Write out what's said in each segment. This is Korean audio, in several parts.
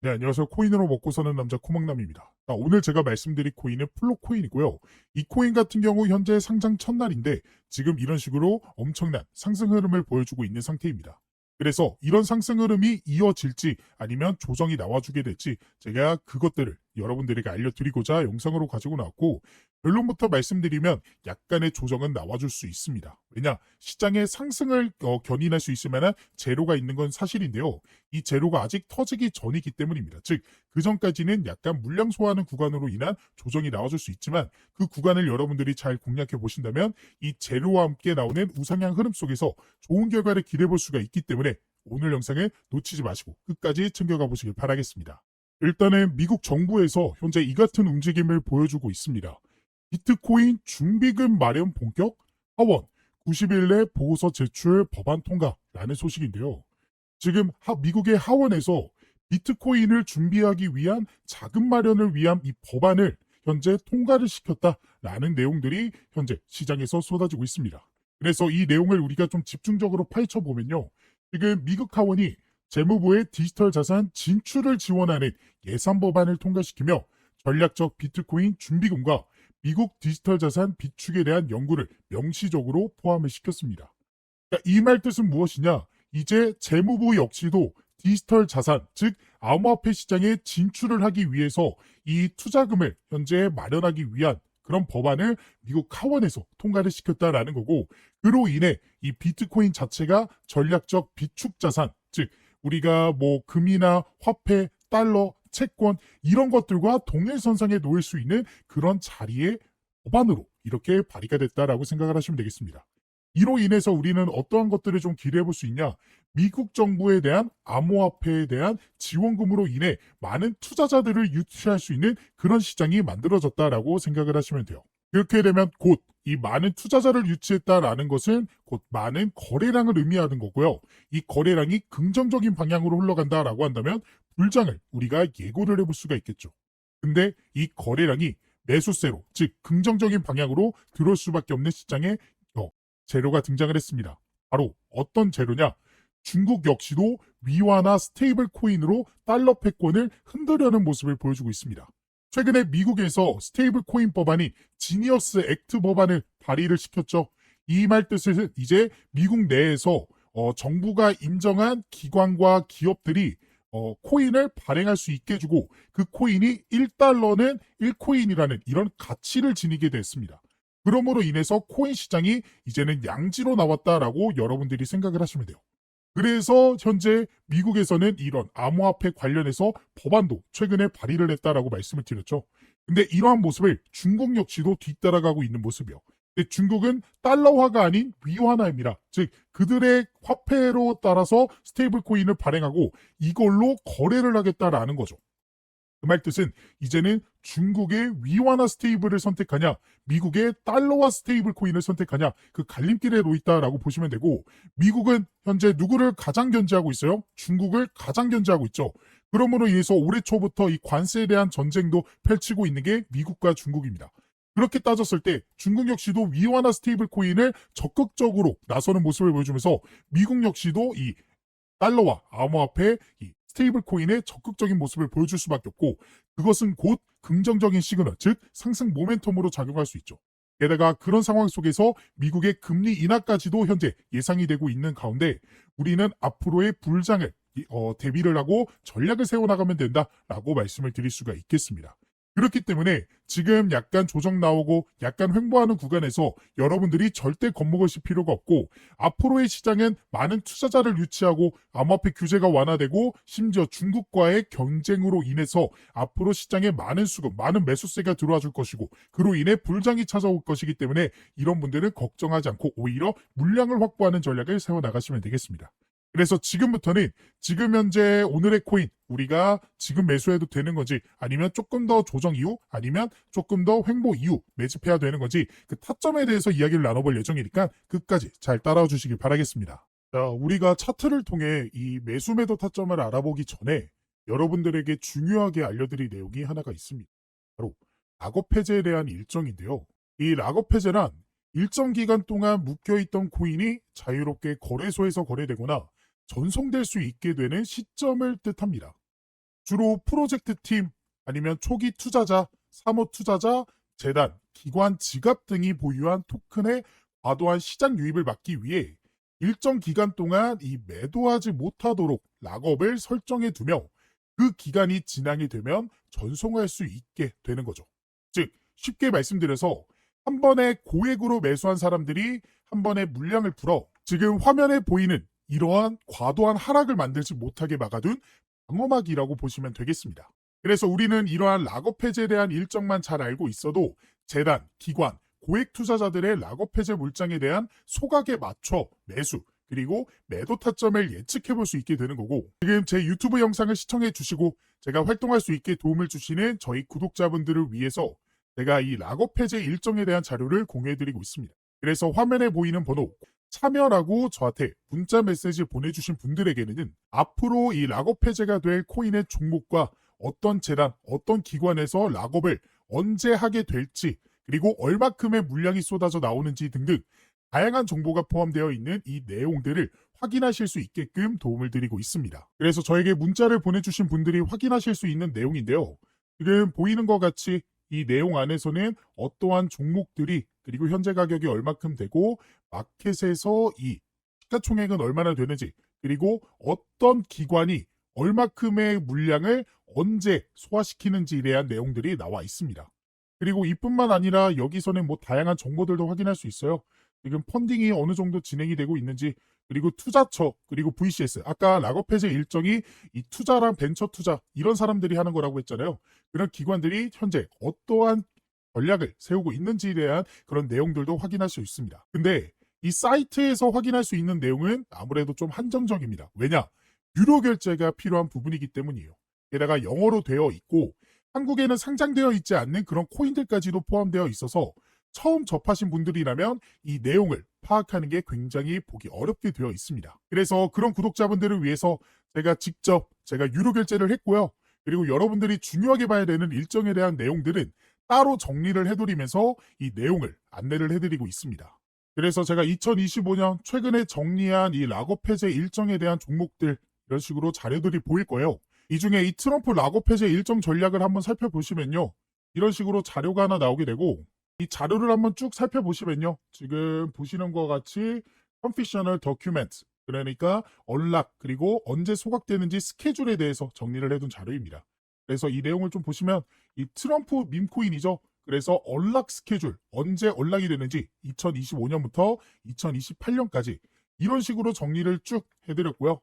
네, 안녕하세요. 코인으로 먹고 사는 남자 코막남입니다. 자, 오늘 제가 말씀드릴 코인은 플로코인이고요. 이 코인 같은 경우 현재 상장 첫날인데 지금 이런 식으로 엄청난 상승 흐름을 보여주고 있는 상태입니다. 그래서 이런 상승 흐름이 이어질지 아니면 조정이 나와주게 될지 제가 그것들을 여러분들에게 알려드리고자 영상으로 가지고 나왔고 결론부터 말씀드리면 약간의 조정은 나와줄 수 있습니다. 왜냐 시장의 상승을 어, 견인할 수 있을 만한 재료가 있는 건 사실인데요. 이 재료가 아직 터지기 전이기 때문입니다. 즉 그 전까지는 약간 물량 소화하는 구간으로 인한 조정이 나와줄 수 있지만 그 구간을 여러분들이 잘 공략해 보신다면 이 재료와 함께 나오는 우상향 흐름 속에서 좋은 결과를 기대해 볼 수가 있기 때문에 오늘 영상을 놓치지 마시고 끝까지 챙겨가 보시길 바라겠습니다. 일단은 미국 정부에서 현재 이 같은 움직임을 보여주고 있습니다. 비트코인 준비금 마련 본격 하원 90일 내 보고서 제출 법안 통과라는 소식인데요. 지금 하- 미국의 하원에서 비트코인을 준비하기 위한 자금 마련을 위한 이 법안을 현재 통과를 시켰다라는 내용들이 현재 시장에서 쏟아지고 있습니다. 그래서 이 내용을 우리가 좀 집중적으로 파헤쳐 보면요. 지금 미국 하원이 재무부의 디지털 자산 진출을 지원하는 예산 법안을 통과시키며 전략적 비트코인 준비금과 미국 디지털 자산 비축에 대한 연구를 명시적으로 포함을 시켰습니다. 이 말 뜻은 무엇이냐? 이제 재무부 역시도 디지털 자산, 즉 암호화폐 시장에 진출을 하기 위해서 이 투자금을 현재 마련하기 위한 그런 법안을 미국 하원에서 통과를 시켰다라는 거고 그로 인해 이 비트코인 자체가 전략적 비축 자산, 즉 우리가 뭐 금이나 화폐, 달러, 채권 이런 것들과 동일선상에 놓일 수 있는 그런 자리의 법안으로 이렇게 발의가 됐다라고 생각을 하시면 되겠습니다. 이로 인해서 우리는 어떠한 것들을 좀 기대해 볼 수 있냐? 미국 정부에 대한 암호화폐에 대한 지원금으로 인해 많은 투자자들을 유치할 수 있는 그런 시장이 만들어졌다라고 생각을 하시면 돼요. 그렇게 되면 곧 이 많은 투자자를 유치했다라는 것은 곧 많은 거래량을 의미하는 거고요. 이 거래량이 긍정적인 방향으로 흘러간다라고 한다면 불장을 우리가 예고를 해볼 수가 있겠죠. 근데 이 거래량이 매수세로, 즉 긍정적인 방향으로 들어올 수밖에 없는 시장에 어, 재료가 등장을 했습니다. 바로 어떤 재료냐? 중국 역시도 위화나 스테이블 코인으로 달러 패권을 흔들려는 모습을 보여주고 있습니다. 최근에 미국에서 스테이블 코인 법안이 지니어스 액트 법안을 발의를 시켰죠. 이 말 뜻은 이제 미국 내에서 어, 정부가 인정한 기관과 기업들이 어, 코인을 발행할 수 있게 해주고 그 코인이 1달러는 1코인이라는 이런 가치를 지니게 됐습니다. 그러므로 인해서 코인 시장이 이제는 양지로 나왔다라고 여러분들이 생각을 하시면 돼요. 그래서 현재 미국에서는 이런 암호화폐 관련해서 법안도 최근에 발의를 했다라고 말씀을 드렸죠. 근데 이러한 모습을 중국 역시도 뒤따라가고 있는 모습이요. 근데 중국은 달러화가 아닌 위화화입니다. 즉 그들의 화폐로 따라서 스테이블 코인을 발행하고 이걸로 거래를 하겠다라는 거죠. 그 말 뜻은 이제는 중국의 위화나 스테이블을 선택하냐, 미국의 달러와 스테이블 코인을 선택하냐, 그 갈림길에 놓여 있다라고 보시면 되고, 미국은 현재 누구를 가장 견제하고 있어요? 중국을 가장 견제하고 있죠. 그러므로 인해서 올해 초부터 이 관세에 대한 전쟁도 펼치고 있는 게 미국과 중국입니다. 그렇게 따졌을 때 중국 역시도 위화나 스테이블 코인을 적극적으로 나서는 모습을 보여주면서 미국 역시도 이 달러와 암호화폐, 이 스테이블 코인의 적극적인 모습을 보여줄 수밖에 없고 그것은 곧 긍정적인 시그널, 즉 상승 모멘텀으로 작용할 수 있죠. 게다가 그런 상황 속에서 미국의 금리 인하까지도 현재 예상이 되고 있는 가운데 우리는 앞으로의 불장을 이- 어, 대비를 하고 전략을 세워나가면 된다라고 말씀을 드릴 수가 있겠습니다. 그렇기 때문에 지금 약간 조정 나오고 약간 횡보하는 구간에서 여러분들이 절대 겁먹으실 필요가 없고 앞으로의 시장은 많은 투자자를 유치하고 암호화폐 규제가 완화되고 심지어 중국과의 경쟁으로 인해서 앞으로 시장에 많은 수급, 많은 매수세가 들어와 줄 것이고 그로 인해 불장이 찾아올 것이기 때문에 이런 분들은 걱정하지 않고 오히려 물량을 확보하는 전략을 세워 나가시면 되겠습니다. 그래서 지금부터는 지금 현재 오늘의 코인 우리가 지금 매수해도 되는 건지 아니면 조금 더 조정 이후 아니면 조금 더 횡보 이후 매집해야 되는 건지 그 타점에 대해서 이야기를 나눠볼 예정이니까 끝까지 잘 따라와 주시길 바라겠습니다. 자, 우리가 차트를 통해 이 매수 매도 타점을 알아보기 전에 여러분들에게 중요하게 알려드릴 내용이 하나가 있습니다. 바로 락업 해제에 대한 일정인데요. 이 락업 해제란 일정 기간 동안 묶여있던 코인이 자유롭게 거래소에서 거래되거나 전송될 수 있게 되는 시점을 뜻합니다. 주로 프로젝트 팀 아니면 초기 투자자, 사모 투자자, 재단, 기관 지갑 등이 보유한 토큰의 과도한 시장 유입을 막기 위해 일정 기간 동안 이 매도하지 못하도록 락업을 설정해 두며 그 기간이 지나게 되면 전송할 수 있게 되는 거죠. 즉 쉽게 말씀드려서 한 번에 고액으로 매수한 사람들이 한 번에 물량을 풀어 지금 화면에 보이는 이러한 과도한 하락을 만들지 못하게 막아둔 방어막이라고 보시면 되겠습니다. 그래서 우리는 이러한 락업 해제에 대한 일정만 잘 알고 있어도 재단, 기관, 고액 투자자들의 락업 해제 물량에 대한 소각에 맞춰 매수, 그리고 매도 타점을 예측해 볼 수 있게 되는 거고 지금 제 유튜브 영상을 시청해 주시고 제가 활동할 수 있게 도움을 주시는 저희 구독자분들을 위해서 제가 이 락업 해제 일정에 대한 자료를 공유해 드리고 있습니다. 그래서 화면에 보이는 번호 참여라고 저한테 문자 메시지 보내주신 분들에게는 앞으로 이 락업 해제가 될 코인의 종목과 어떤 재단, 어떤 기관에서 락업을 언제 하게 될지 그리고 얼마큼의 물량이 쏟아져 나오는지 등등 다양한 정보가 포함되어 있는 이 내용들을 확인하실 수 있게끔 도움을 드리고 있습니다. 그래서 저에게 문자를 보내주신 분들이 확인하실 수 있는 내용인데요. 지금 보이는 것 같이 이 내용 안에서는 어떠한 종목들이 그리고 현재 가격이 얼마큼 되고 마켓에서 이 시가총액은 얼마나 되는지 그리고 어떤 기관이 얼마큼의 물량을 언제 소화시키는지에 대한 내용들이 나와 있습니다. 그리고 이뿐만 아니라 여기서는 뭐 다양한 정보들도 확인할 수 있어요. 지금 펀딩이 어느 정도 진행이 되고 있는지 그리고 투자처 그리고 VCS 아까 락업 해제 일정이 이 투자랑 벤처 투자 이런 사람들이 하는 거라고 했잖아요. 그런 기관들이 현재 어떠한 전략을 세우고 있는지에 대한 그런 내용들도 확인할 수 있습니다. 근데 이 사이트에서 확인할 수 있는 내용은 아무래도 좀 한정적입니다. 왜냐? 유료 결제가 필요한 부분이기 때문이에요. 게다가 영어로 되어 있고 한국에는 상장되어 있지 않는 그런 코인들까지도 포함되어 있어서 처음 접하신 분들이라면 이 내용을 파악하는 게 굉장히 보기 어렵게 되어 있습니다. 그래서 그런 구독자분들을 위해서 제가 직접 제가 유료 결제를 했고요. 그리고 여러분들이 중요하게 봐야 되는 일정에 대한 내용들은 따로 정리를 해드리면서 이 내용을 안내를 해드리고 있습니다. 그래서 제가 2025년 최근에 정리한 이 락업 해제 일정에 대한 종목들 이런 식으로 자료들이 보일 거예요. 이 중에 이 트럼프 락업 해제 일정 전략을 한번 살펴보시면요. 이런 식으로 자료가 하나 나오게 되고 이 자료를 한번 쭉 살펴보시면요. 지금 보시는 것 같이 컨피셔널 더큐멘트 그러니까 언락 그리고 언제 소각되는지 스케줄에 대해서 정리를 해둔 자료입니다. 그래서 이 내용을 좀 보시면 이 트럼프 밈코인이죠. 그래서 언락 스케줄 언제 언락이 되는지 2025년부터 2028년까지 이런 식으로 정리를 쭉 해드렸고요.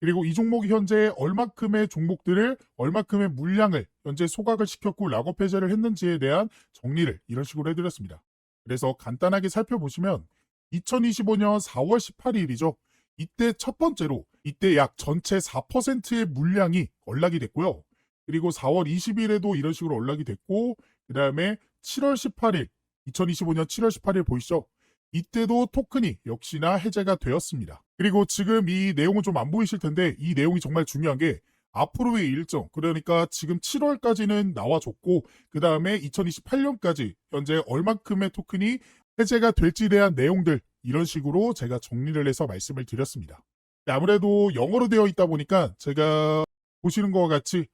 그리고 이 종목이 현재 얼마큼의 종목들을 얼마큼의 물량을 현재 소각을 시켰고 락업 해제를 했는지에 대한 정리를 이런 식으로 해드렸습니다. 그래서 간단하게 살펴보시면 2025년 4월 18일이죠. 이때 첫 번째로 이때 약 전체 4%의 물량이 언락이 됐고요. 그리고 4월 20일에도 이런 식으로 언락이 됐고 그 다음에 7월 18일 2025년 7월 18일 보이시죠? 이때도 토큰이 역시나 해제가 되었습니다. 그리고 지금 이 내용은 좀 안 보이실 텐데 이 내용이 정말 중요한 게 앞으로의 일정 그러니까 지금 7월까지는 나와줬고 그 다음에 2028년까지 현재 얼만큼의 토큰이 해제가 될지에 대한 내용들 이런 식으로 제가 정리를 해서 말씀을 드렸습니다. 아무래도 영어로 되어 있다 보니까 제가 보시는 것과 같이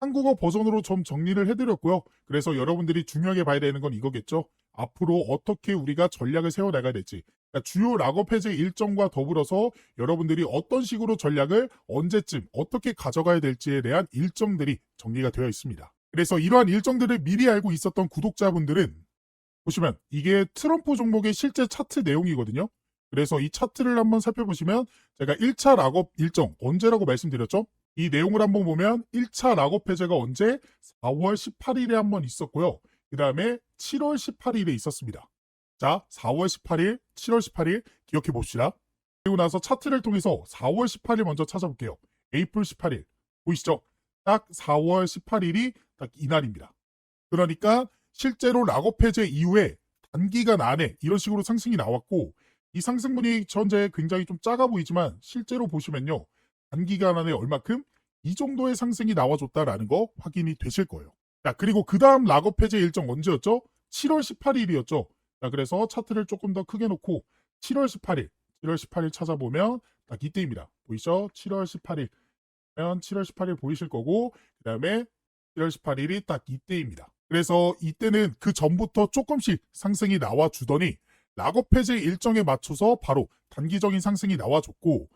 한국어 버전으로 좀 정리를 해드렸고요. 그래서 여러분들이 중요하게 봐야 되는 건 이거겠죠. 앞으로 어떻게 우리가 전략을 세워나가야 될지 그러니까 주요 락업 해제 일정과 더불어서 여러분들이 어떤 식으로 전략을 언제쯤 어떻게 가져가야 될지에 대한 일정들이 정리가 되어 있습니다. 그래서 이러한 일정들을 미리 알고 있었던 구독자분들은 보시면 이게 트럼프 종목의 실제 차트 내용이거든요. 그래서 이 차트를 한번 살펴보시면 제가 1차 락업 일정 언제라고 말씀드렸죠? 이 내용을 한번 보면 1차 락업 해제가 언제 4월 18일에 한번 있었고요. 그 다음에 7월 18일에 있었습니다. 자, 4월 18일, 7월 18일 기억해 봅시다. 그리고 나서 차트를 통해서 4월 18일 먼저 찾아볼게요. 에이플 18일. 보이시죠? 딱 4월 18일이 딱 이날입니다. 그러니까 실제로 락업 해제 이후에 단기간 안에 이런 식으로 상승이 나왔고 이 상승분이 현재 굉장히 좀 작아 보이지만 실제로 보시면요. 단기간 안에 얼마큼 이 정도의 상승이 나와줬다라는 거 확인이 되실 거예요. 자, 그리고 그 다음 락업 해제 일정 언제였죠? 7월 18일이었죠. 자, 그래서 차트를 조금 더 크게 놓고 7월 18일, 7월 18일 찾아보면 딱 이때입니다. 보이죠? 7월 18일. 보시면 7월 18일 보이실 거고 그 다음에 7월 18일이 딱 이때입니다. 그래서 이때는 그 전부터 조금씩 상승이 나와주더니 락업 해제 일정에 맞춰서 바로 단기적인 상승이 나와줬고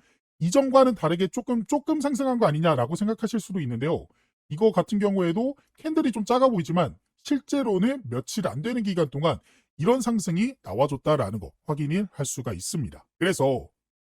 이전과는 다르게 조금 조금 상승한 거 아니냐라고 생각하실 수도 있는데요. 이거 같은 경우에도 캔들이 좀 작아 보이지만 실제로는 며칠 안 되는 기간 동안 이런 상승이 나와줬다라는 거 확인을 할 수가 있습니다. 그래서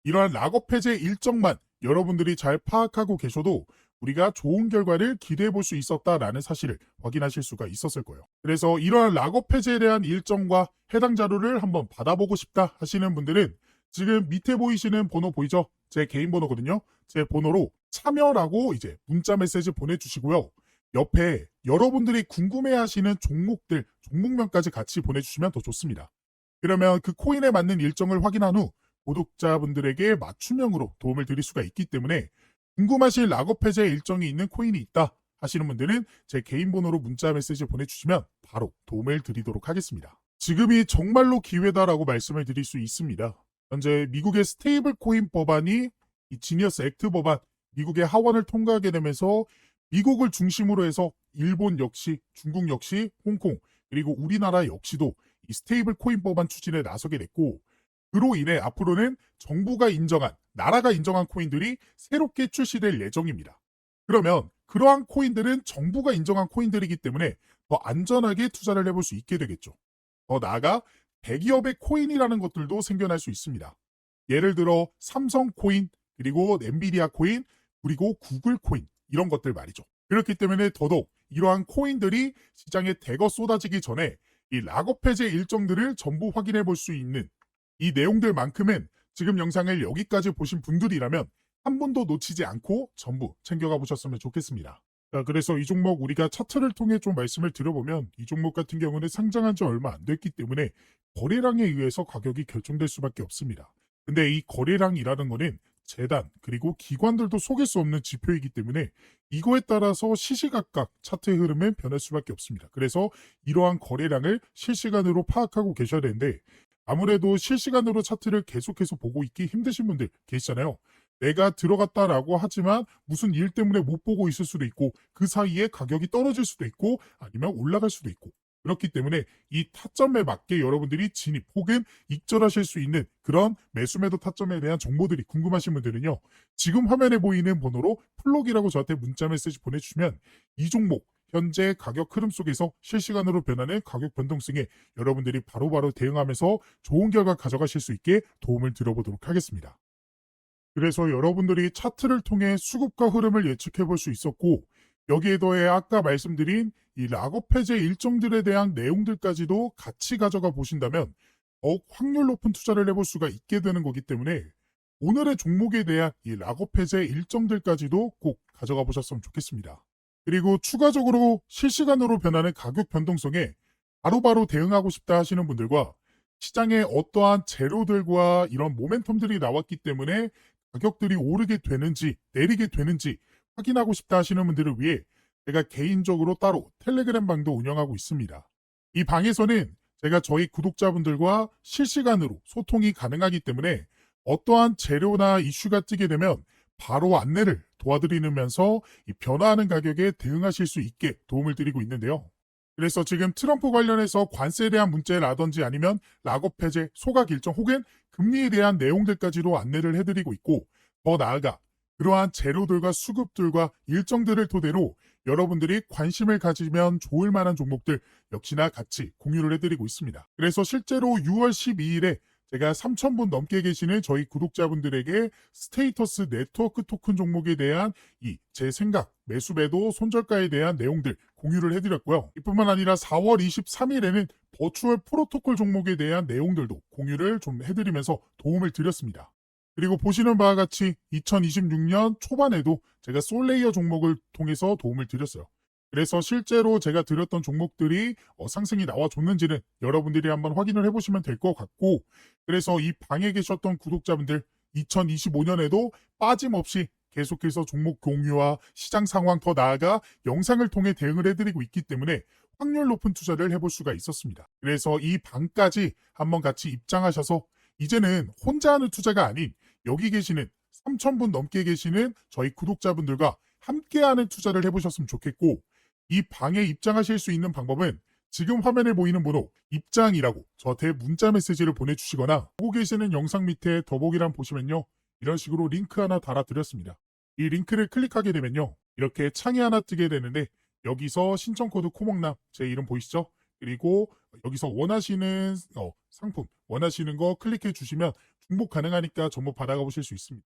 이러한 락업 해제 일정만 여러분들이 잘 파악하고 계셔도 우리가 좋은 결과를 기대해 볼 수 있었다라는 사실을 확인하실 수가 있었을 거예요. 그래서 이러한 락업 해제에 대한 일정과 해당 자료를 한번 받아보고 싶다 하시는 분들은 지금 밑에 보이시는 번호 보이죠? 제 개인 번호거든요. 제 번호로 참여라고 이제 문자 메시지 보내주시고요. 옆에 여러분들이 궁금해하시는 종목들, 종목명까지 같이 보내주시면 더 좋습니다. 그러면 그 코인에 맞는 일정을 확인한 후 구독자분들에게 맞춤형으로 도움을 드릴 수가 있기 때문에 궁금하신 락업 해제 일정이 있는 코인이 있다 하시는 분들은 제 개인 번호로 문자 메시지 보내주시면 바로 도움을 드리도록 하겠습니다. 지금이 정말로 기회다라고 말씀을 드릴 수 있습니다. 현재 미국의 스테이블 코인 법안이 이 지니어스 액트 법안 미국의 하원을 통과하게 되면서 미국을 중심으로 해서 일본 역시 중국 역시 홍콩 그리고 우리나라 역시도 이 스테이블 코인 법안 추진에 나서게 됐고 그로 인해 앞으로는 정부가 인정한 나라가 인정한 코인들이 새롭게 출시될 예정입니다. 그러면 그러한 코인들은 정부가 인정한 코인들이기 때문에 더 안전하게 투자를 해볼 수 있게 되겠죠. 더 나아가 대기업의 코인이라는 것들도 생겨날 수 있습니다. 예를 들어 삼성 코인, 그리고 엔비디아 코인, 그리고 구글 코인 이런 것들 말이죠. 그렇기 때문에 더더욱 이러한 코인들이 시장에 대거 쏟아지기 전에 이 락업 해제 일정들을 전부 확인해 볼 수 있는 이 내용들만큼은 지금 영상을 여기까지 보신 분들이라면 한 번도 놓치지 않고 전부 챙겨가 보셨으면 좋겠습니다. 자, 그래서 이 종목 우리가 차트를 통해 좀 말씀을 드려보면 이 종목 같은 경우는 상장한 지 얼마 안 됐기 때문에 거래량에 의해서 가격이 결정될 수밖에 없습니다. 근데 이 거래량이라는 거는 재단 그리고 기관들도 속일 수 없는 지표이기 때문에 이거에 따라서 시시각각 차트의 흐름은 변할 수밖에 없습니다. 그래서 이러한 거래량을 실시간으로 파악하고 계셔야 되는데 아무래도 실시간으로 차트를 계속해서 보고 있기 힘드신 분들 계시잖아요. 내가 들어갔다라고 하지만 무슨 일 때문에 못 보고 있을 수도 있고 그 사이에 가격이 떨어질 수도 있고 아니면 올라갈 수도 있고 그렇기 때문에 이 타점에 맞게 여러분들이 진입 혹은 익절하실 수 있는 그런 매수매도 타점에 대한 정보들이 궁금하신 분들은요. 지금 화면에 보이는 번호로 플록이라고 저한테 문자 메시지 보내주시면 이 종목 현재 가격 흐름 속에서 실시간으로 변하는 가격 변동성에 여러분들이 바로바로 대응하면서 좋은 결과 가져가실 수 있게 도움을 드려보도록 하겠습니다. 그래서 여러분들이 차트를 통해 수급과 흐름을 예측해 볼 수 있었고 여기에 더해 아까 말씀드린 이 락업 해제 일정들에 대한 내용들까지도 같이 가져가 보신다면 더욱 확률 높은 투자를 해볼 수가 있게 되는 거기 때문에 오늘의 종목에 대한 이 락업 해제 일정들까지도 꼭 가져가 보셨으면 좋겠습니다. 그리고 추가적으로 실시간으로 변하는 가격 변동성에 바로바로 대응하고 싶다 하시는 분들과 시장에 어떠한 재료들과 이런 모멘텀들이 나왔기 때문에 가격들이 오르게 되는지 내리게 되는지 확인하고 싶다 하시는 분들을 위해 제가 개인적으로 따로 텔레그램 방도 운영하고 있습니다. 이 방에서는 제가 저희 구독자분들과 실시간으로 소통이 가능하기 때문에 어떠한 재료나 이슈가 뜨게 되면 바로 안내를 도와드리면서 이 변화하는 가격에 대응하실 수 있게 도움을 드리고 있는데요. 그래서 지금 트럼프 관련해서 관세에 대한 문제라든지 아니면 락업 해제, 소각 일정 혹은 금리에 대한 내용들까지도 안내를 해드리고 있고 더 나아가 그러한 재료들과 수급들과 일정들을 토대로 여러분들이 관심을 가지면 좋을 만한 종목들 역시나 같이 공유를 해드리고 있습니다. 그래서 실제로 6월 12일에 제가 3,000분 넘게 계시는 저희 구독자분들에게 스테이터스 네트워크 토큰 종목에 대한 이 제 생각, 매수매도 손절가에 대한 내용들 공유를 해드렸고요. 이뿐만 아니라 4월 23일에는 버추얼 프로토콜 종목에 대한 내용들도 공유를 좀 해드리면서 도움을 드렸습니다. 그리고 보시는 바와 같이 2026년 초반에도 제가 솔레이어 종목을 통해서 도움을 드렸어요. 그래서 실제로 제가 드렸던 종목들이 어, 상승이 나와줬는지는 여러분들이 한번 확인을 해보시면 될 것 같고 그래서 이 방에 계셨던 구독자분들 2025년에도 빠짐없이 계속해서 종목 공유와 시장 상황 더 나아가 영상을 통해 대응을 해드리고 있기 때문에 확률 높은 투자를 해볼 수가 있었습니다. 그래서 이 방까지 한번 같이 입장하셔서 이제는 혼자 하는 투자가 아닌 여기 계시는 3,000분 넘게 계시는 저희 구독자분들과 함께하는 투자를 해보셨으면 좋겠고 이 방에 입장하실 수 있는 방법은 지금 화면에 보이는 번호 입장이라고 저한테 문자 메시지를 보내주시거나 보고 계시는 영상 밑에 더보기란 보시면요. 이런 식으로 링크 하나 달아드렸습니다. 이 링크를 클릭하게 되면요. 이렇게 창이 하나 뜨게 되는데 여기서 신청 코드 코먹남 제 이름 보이시죠? 그리고 여기서 원하시는 어, 상품 원하시는 거 클릭해 주시면 중복 가능하니까 전부 받아가 보실 수 있습니다.